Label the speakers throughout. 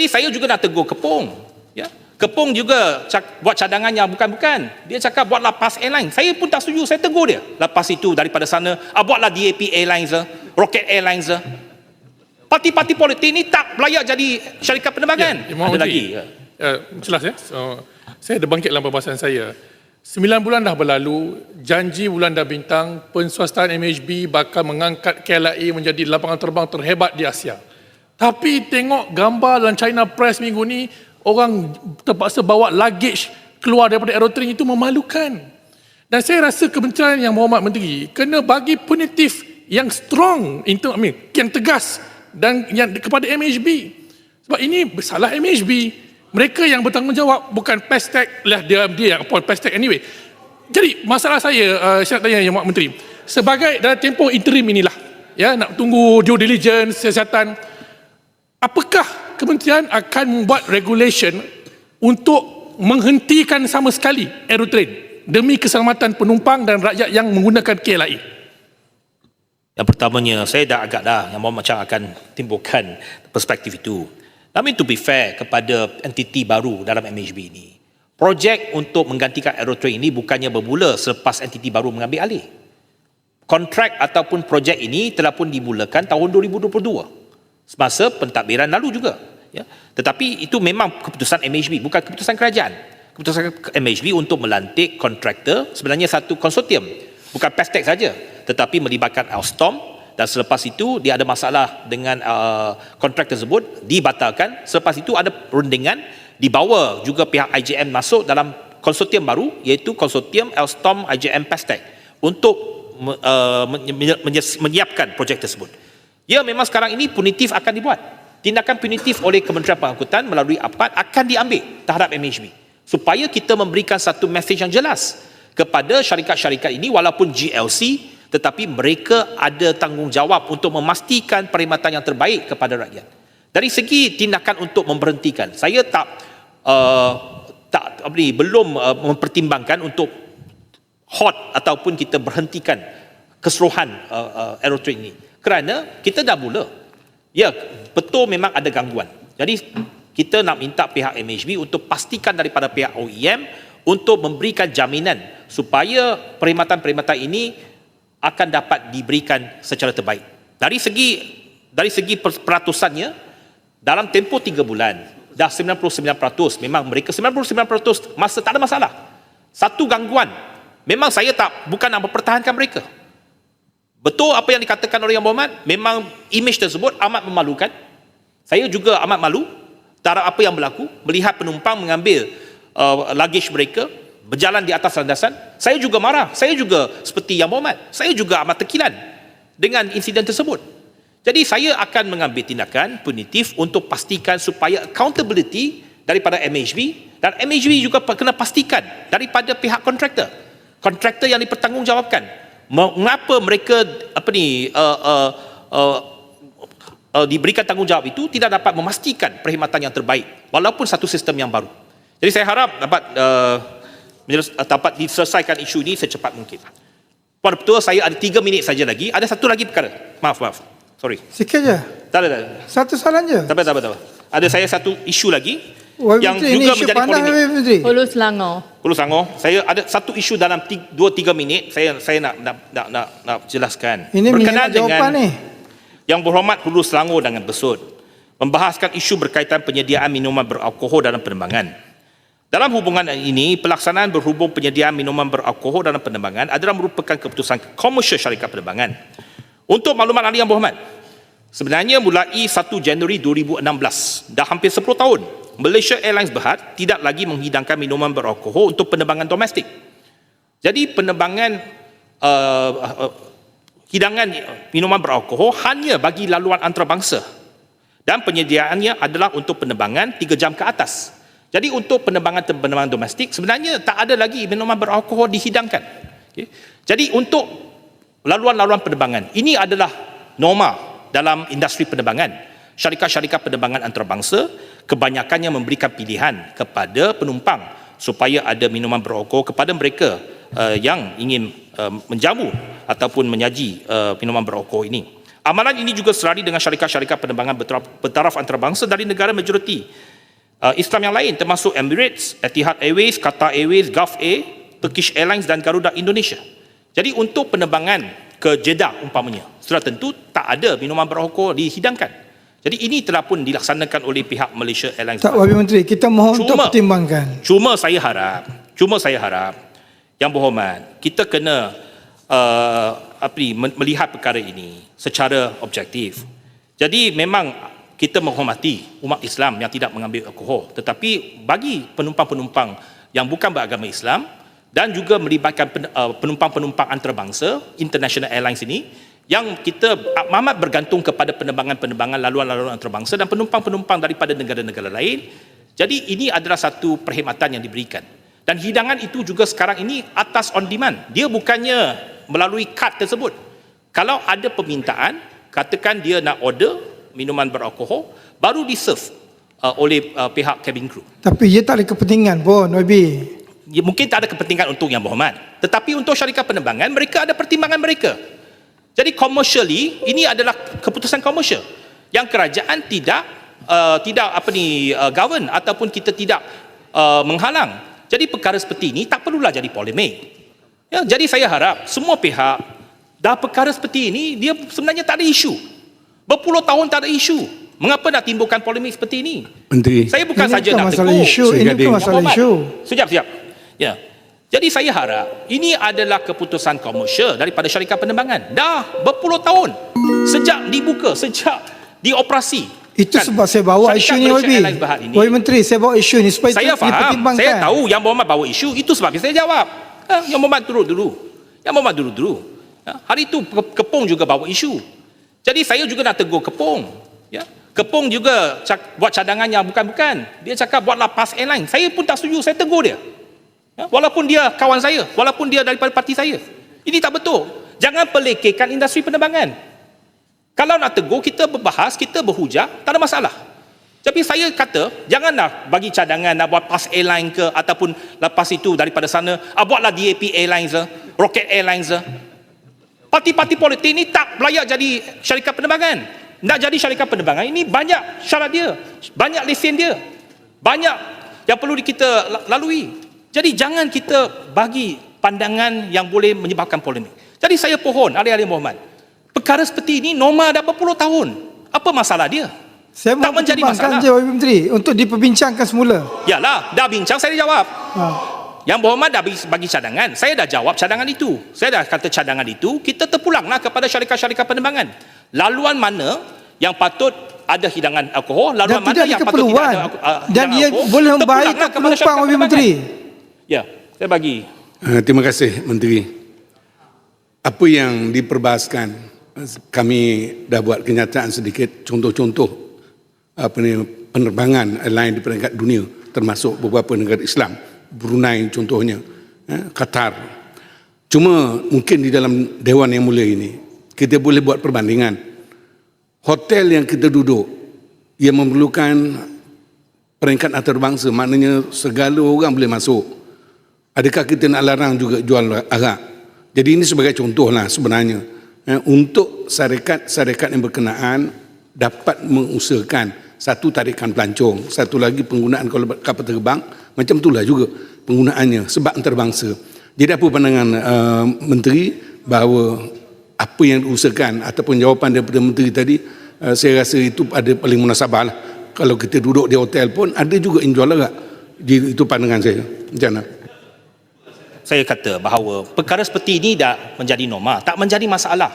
Speaker 1: Jadi saya juga nak tegur Kepung. Ya. Kepung juga cak, buat cadangan yang bukan-bukan. Dia cakap buatlah PAS Airlines. Saya pun tak setuju, saya tegur dia. Lepas itu daripada sana, ah, buatlah DAP Airlines, lah, Rocket Airlines. lah. Parti-parti politik ni tak layak jadi syarikat penerbangan.
Speaker 2: Ya, Imam
Speaker 1: Ada lagi. ya.
Speaker 2: Uh, jelas ya. So, saya ada bangkit dalam perbahasan saya. Sembilan bulan dah berlalu, janji bulan dah bintang, penswastaan MHB bakal mengangkat KLIA menjadi lapangan terbang terhebat di Asia. Tapi tengok gambar dalam China Press minggu ni, orang terpaksa bawa luggage keluar daripada aerotrain itu memalukan. Dan saya rasa Kementerian Yang Berhormat Menteri kena bagi punitif yang strong, yang tegas dan yang kepada MHB. Sebab ini salah MHB. Mereka yang bertanggungjawab bukan Pestek lah dia dia yang appoint Pestek anyway. Jadi masalah saya uh, saya nak tanya Yang Berhormat Menteri. Sebagai dalam tempoh interim inilah ya nak tunggu due diligence siasatan apakah kementerian akan membuat regulation untuk menghentikan sama sekali aerotrain demi keselamatan penumpang dan rakyat yang menggunakan KLIA?
Speaker 1: Yang pertamanya, saya dah agak dah yang macam akan timbulkan perspektif itu. Tapi to be fair kepada entiti baru dalam MHB ini, projek untuk menggantikan aerotrain ini bukannya bermula selepas entiti baru mengambil alih. Kontrak ataupun projek ini telah pun dimulakan tahun 2022 semasa pentadbiran lalu juga. Ya. Tetapi itu memang keputusan MHB, bukan keputusan kerajaan. Keputusan MHB untuk melantik kontraktor sebenarnya satu konsortium. Bukan Pestek saja, tetapi melibatkan Alstom dan selepas itu dia ada masalah dengan uh, kontrak tersebut dibatalkan. Selepas itu ada perundingan dibawa juga pihak IJM masuk dalam konsortium baru iaitu konsortium Alstom IJM Pestek untuk uh, menyiapkan projek tersebut. Ya memang sekarang ini punitif akan dibuat. Tindakan punitif oleh Kementerian Pengangkutan melalui APAD akan diambil terhadap MHB supaya kita memberikan satu mesej yang jelas kepada syarikat-syarikat ini walaupun GLC tetapi mereka ada tanggungjawab untuk memastikan perkhidmatan yang terbaik kepada rakyat. Dari segi tindakan untuk memberhentikan, saya tak uh, tak ni, belum uh, mempertimbangkan untuk hot ataupun kita berhentikan keseluruhan uh, uh, aerotrain ini. Kerana kita dah mula. Ya, betul memang ada gangguan. Jadi kita nak minta pihak MHB untuk pastikan daripada pihak OEM untuk memberikan jaminan supaya perkhidmatan-perkhidmatan ini akan dapat diberikan secara terbaik. Dari segi dari segi peratusannya dalam tempoh 3 bulan dah 99% memang mereka 99% masa tak ada masalah. Satu gangguan memang saya tak bukan nak mempertahankan mereka. Betul apa yang dikatakan oleh Yang Berhormat, memang imej tersebut amat memalukan. Saya juga amat malu terhadap apa yang berlaku, melihat penumpang mengambil uh, luggage mereka, berjalan di atas landasan. Saya juga marah, saya juga seperti Yang Berhormat, saya juga amat terkilan dengan insiden tersebut. Jadi saya akan mengambil tindakan punitif untuk pastikan supaya accountability daripada MHB dan MHB juga kena pastikan daripada pihak kontraktor. Kontraktor yang dipertanggungjawabkan mengapa mereka apa ni uh, uh, uh, uh, diberikan tanggungjawab itu tidak dapat memastikan perkhidmatan yang terbaik walaupun satu sistem yang baru. Jadi saya harap dapat uh, dapat diselesaikan isu ini secepat mungkin. Puan Ketua, saya ada tiga minit saja lagi. Ada satu lagi perkara. Maaf, maaf. Sorry.
Speaker 3: Sikit je.
Speaker 1: Tak ada, tak ada.
Speaker 3: Satu soalan je.
Speaker 1: Tak apa, tak apa, tak apa. Ada saya satu isu lagi
Speaker 3: Wahid
Speaker 1: yang
Speaker 3: Menteri, ini
Speaker 1: juga
Speaker 3: isu
Speaker 1: menjadi
Speaker 3: pandang
Speaker 1: polemik.
Speaker 3: Wahid Menteri.
Speaker 4: Hulu Selangor.
Speaker 1: Hulu Sangor, saya ada satu isu dalam 2-3 minit saya saya nak nak nak, nak, nak jelaskan.
Speaker 3: Ini minat jawapan ni.
Speaker 1: Yang berhormat Hulu Selangor dengan Besut membahaskan isu berkaitan penyediaan minuman beralkohol dalam penerbangan. Dalam hubungan ini, pelaksanaan berhubung penyediaan minuman beralkohol dalam penerbangan adalah merupakan keputusan komersial syarikat penerbangan. Untuk maklumat ahli yang berhormat, sebenarnya mulai 1 Januari 2016, dah hampir 10 tahun, Malaysia Airlines Berhad tidak lagi menghidangkan minuman beralkohol untuk penerbangan domestik. Jadi penerbangan uh, uh, hidangan minuman beralkohol hanya bagi laluan antarabangsa dan penyediaannya adalah untuk penerbangan 3 jam ke atas. Jadi untuk penerbangan-penerbangan domestik sebenarnya tak ada lagi minuman beralkohol dihidangkan. Okay. Jadi untuk laluan-laluan penerbangan ini adalah norma dalam industri penerbangan. Syarikat-syarikat penerbangan antarabangsa kebanyakannya memberikan pilihan kepada penumpang supaya ada minuman beralkohol kepada mereka uh, yang ingin uh, menjamu ataupun menyaji uh, minuman beralkohol ini. Amalan ini juga serari dengan syarikat-syarikat penerbangan bertaraf, bertaraf antarabangsa dari negara majoriti uh, Islam yang lain termasuk Emirates, Etihad Airways, Qatar Airways, Gulf Air, Turkish Airlines dan Garuda Indonesia. Jadi untuk penerbangan ke Jeddah umpamanya, sudah tentu tak ada minuman beralkohol dihidangkan. Jadi ini telah pun dilaksanakan oleh pihak Malaysia Airlines.
Speaker 3: Tak Wabi Menteri, kita mohon untuk
Speaker 1: Cuma-
Speaker 3: pertimbangkan.
Speaker 1: Cuma saya harap, cuma saya harap yang berhormat, kita kena uh, apa ni melihat perkara ini secara objektif. Jadi memang kita menghormati umat Islam yang tidak mengambil alkohol, tetapi bagi penumpang-penumpang yang bukan beragama Islam dan juga melibatkan uh, penumpang-penumpang antarabangsa international airlines ini yang kita amat bergantung kepada penerbangan-penerbangan laluan-laluan antarabangsa dan penumpang-penumpang daripada negara-negara lain. Jadi ini adalah satu perkhidmatan yang diberikan. Dan hidangan itu juga sekarang ini atas on demand. Dia bukannya melalui kad tersebut. Kalau ada permintaan, katakan dia nak order minuman beralkohol, baru di-serve uh, oleh uh, pihak cabin crew.
Speaker 3: Tapi ia tak ada kepentingan pun, Wabi.
Speaker 1: Ya, mungkin tak ada kepentingan untuk yang berhormat. Tetapi untuk syarikat penerbangan, mereka ada pertimbangan mereka. Jadi commercially, ini adalah keputusan komersial. Yang kerajaan tidak uh, tidak apa ni uh, govern ataupun kita tidak uh, menghalang. Jadi perkara seperti ini tak perlulah jadi polemik. Ya, jadi saya harap semua pihak dah perkara seperti ini dia sebenarnya tak ada isu. Berpuluh tahun tak ada isu. Mengapa nak timbulkan polemik seperti ini?
Speaker 4: Menteri.
Speaker 1: Saya bukan
Speaker 3: Ini
Speaker 1: saja
Speaker 3: bukan
Speaker 1: nak
Speaker 3: masalah
Speaker 1: tegur.
Speaker 3: isu,
Speaker 4: Saya
Speaker 3: ini
Speaker 4: gading.
Speaker 3: bukan masalah isu.
Speaker 1: Sekejap, sekejap. Ya. Jadi saya harap ini adalah keputusan komersial daripada syarikat penerbangan. Dah berpuluh tahun sejak dibuka, sejak dioperasi.
Speaker 3: Itu
Speaker 1: Kan?
Speaker 3: sebab saya bawa isu ni,
Speaker 1: ini,
Speaker 3: Wabi Menteri, saya bawa isu ni supaya
Speaker 1: saya faham, saya tahu yang Muhammad bawa isu, itu sebab saya jawab. Ha, yang Muhammad turut dulu. Yang Muhammad dulu dulu. Ha, hari itu Ke- Kepong juga bawa isu. Jadi saya juga nak tegur Kepong. Ya. Kepong juga cak, buat cadangan yang bukan-bukan. Dia cakap buatlah PAS Airline. Saya pun tak setuju, saya tegur dia. Walaupun dia kawan saya, walaupun dia daripada parti saya. Ini tak betul. Jangan pelekehkan industri penerbangan. Kalau nak tegur, kita berbahas, kita berhujah, tak ada masalah. Tapi saya kata, janganlah bagi cadangan nak buat PAS Airline ke ataupun lepas itu daripada sana, ah, buatlah DAP Airlines ke, Rocket Airlines ke. Parti-parti politik ni tak layak jadi syarikat penerbangan. Nak jadi syarikat penerbangan ini banyak syarat dia, banyak lesen dia, banyak yang perlu kita la- lalui. Jadi jangan kita bagi pandangan yang boleh menyebabkan polemik. Jadi saya pohon, Ali-Ali Muhammad. Perkara seperti ini normal dah berpuluh tahun. Apa masalah dia?
Speaker 3: Saya
Speaker 1: tak
Speaker 3: mahu
Speaker 1: menjadi masalah.
Speaker 3: je Wabi Menteri untuk diperbincangkan semula.
Speaker 1: Yalah, dah bincang saya jawab.
Speaker 3: Ha.
Speaker 1: Yang berhormat dah bagi cadangan. Saya dah jawab cadangan itu. Saya dah kata cadangan itu, kita terpulanglah kepada syarikat-syarikat penerbangan. Laluan mana yang patut ada hidangan alkohol, laluan
Speaker 3: Dan
Speaker 1: mana yang patut tidak ada uh,
Speaker 3: Dan ia boleh membahayakan penumpang Wabi Menteri.
Speaker 1: Ya, saya bagi.
Speaker 4: Uh, terima kasih Menteri. Apa yang diperbahaskan eh, kami dah buat kenyataan sedikit. Contoh-contoh apa ni penerbangan airline di peringkat dunia termasuk beberapa negara Islam. Brunei contohnya eh, Qatar. Cuma mungkin di dalam dewan yang mulia ini kita boleh buat perbandingan. Hotel yang kita duduk yang memerlukan peringkat antarabangsa. Maknanya segala orang boleh masuk adakah kita nak larang juga jual arak? Jadi ini sebagai contoh lah sebenarnya. Eh, untuk syarikat-syarikat yang berkenaan dapat mengusahakan satu tarikan pelancong satu lagi penggunaan kapal terbang macam itulah juga penggunaannya sebab antarabangsa. Jadi apa pandangan uh, menteri bahawa apa yang diusahakan ataupun jawapan daripada menteri tadi uh, saya rasa itu ada paling munasabah lah. Kalau kita duduk di hotel pun ada juga yang jual arak. Jadi, itu pandangan saya. Macam mana
Speaker 1: Saya kata bahawa perkara seperti ini dah menjadi norma, tak menjadi masalah.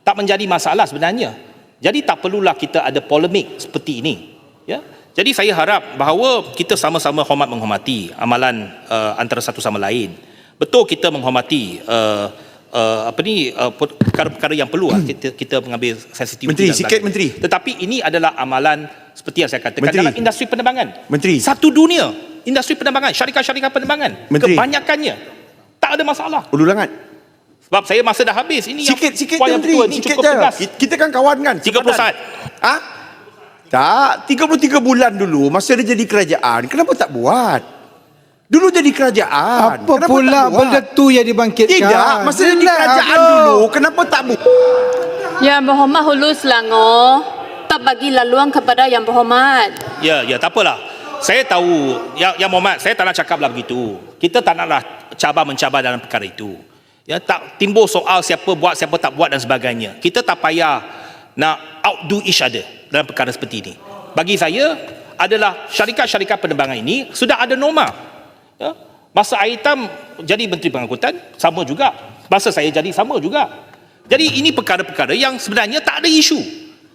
Speaker 1: Tak menjadi masalah sebenarnya. Jadi tak perlulah kita ada polemik seperti ini. Ya. Jadi saya harap bahawa kita sama-sama hormat menghormati amalan uh, antara satu sama lain. Betul kita menghormati uh, uh, apa ni uh, perkara-perkara yang perlu lah kita kita mengambil sensitiviti
Speaker 5: Menteri,
Speaker 1: dan
Speaker 5: sikit. Menteri.
Speaker 1: Tetapi ini adalah amalan seperti yang saya katakan
Speaker 5: Menteri.
Speaker 1: dalam industri penerbangan.
Speaker 5: Menteri.
Speaker 1: Satu dunia industri penerbangan, syarikat-syarikat penerbangan.
Speaker 5: Menteri.
Speaker 1: Kebanyakannya tak ada masalah.
Speaker 5: Ulu langat.
Speaker 1: Sebab saya masa dah habis. Ini yang
Speaker 5: Sikit, sikit
Speaker 1: poin
Speaker 5: je
Speaker 1: yang
Speaker 5: Menteri.
Speaker 1: betul ni
Speaker 5: Sikit
Speaker 1: cukup
Speaker 5: je.
Speaker 1: tegas.
Speaker 5: Kita- kan kawan kan?
Speaker 1: 30
Speaker 5: sepadan.
Speaker 1: saat.
Speaker 5: Ha? Tak, 33 bulan dulu masa dia jadi kerajaan. Kenapa tak buat? Dulu jadi kerajaan.
Speaker 3: Apa
Speaker 5: kenapa
Speaker 3: pula
Speaker 5: tak buat?
Speaker 3: benda tu yang dibangkitkan?
Speaker 5: Tidak, masa dia jadi kerajaan
Speaker 3: bro.
Speaker 5: dulu, kenapa tak buat?
Speaker 6: Yang berhormat Hulu Selangor tak bagi laluan kepada yang berhormat.
Speaker 1: Ya, ya, tak apalah. Saya tahu, ya, ya Muhammad, saya tak nak cakap lah begitu. Kita tak naklah cabar mencabar dalam perkara itu. Ya, tak timbul soal siapa buat, siapa tak buat dan sebagainya. Kita tak payah nak outdo each other dalam perkara seperti ini. Bagi saya, adalah syarikat-syarikat penerbangan ini sudah ada norma. Ya, masa Aitam jadi Menteri Pengangkutan, sama juga. Masa saya jadi, sama juga. Jadi ini perkara-perkara yang sebenarnya tak ada isu.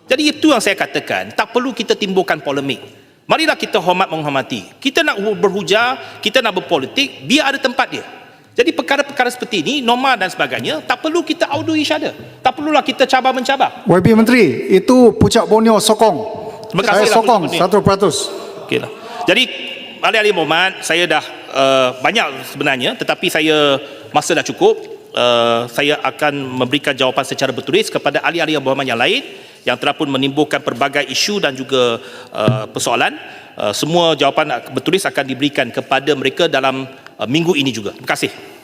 Speaker 1: Jadi itu yang saya katakan, tak perlu kita timbulkan polemik. Marilah kita hormat menghormati. Kita nak berhujah, kita nak berpolitik, biar ada tempat dia. Jadi perkara-perkara seperti ini, norma dan sebagainya, tak perlu kita outdo each other. Tak perlulah kita cabar mencabar.
Speaker 7: YB Menteri, itu Pucak Borneo sokong.
Speaker 1: Terima
Speaker 7: Saya
Speaker 1: kasihlah,
Speaker 7: sokong
Speaker 1: Pucak
Speaker 7: 100%.
Speaker 1: Okey lah. Jadi ahli-ahli Muhammad, saya dah uh, banyak sebenarnya tetapi saya masa dah cukup. Uh, saya akan memberikan jawapan secara bertulis kepada ahli-ahli Muhammad yang lain yang telah pun menimbulkan pelbagai isu dan juga uh, persoalan. Uh, semua jawapan bertulis akan diberikan kepada mereka dalam uh, minggu ini juga. Terima kasih.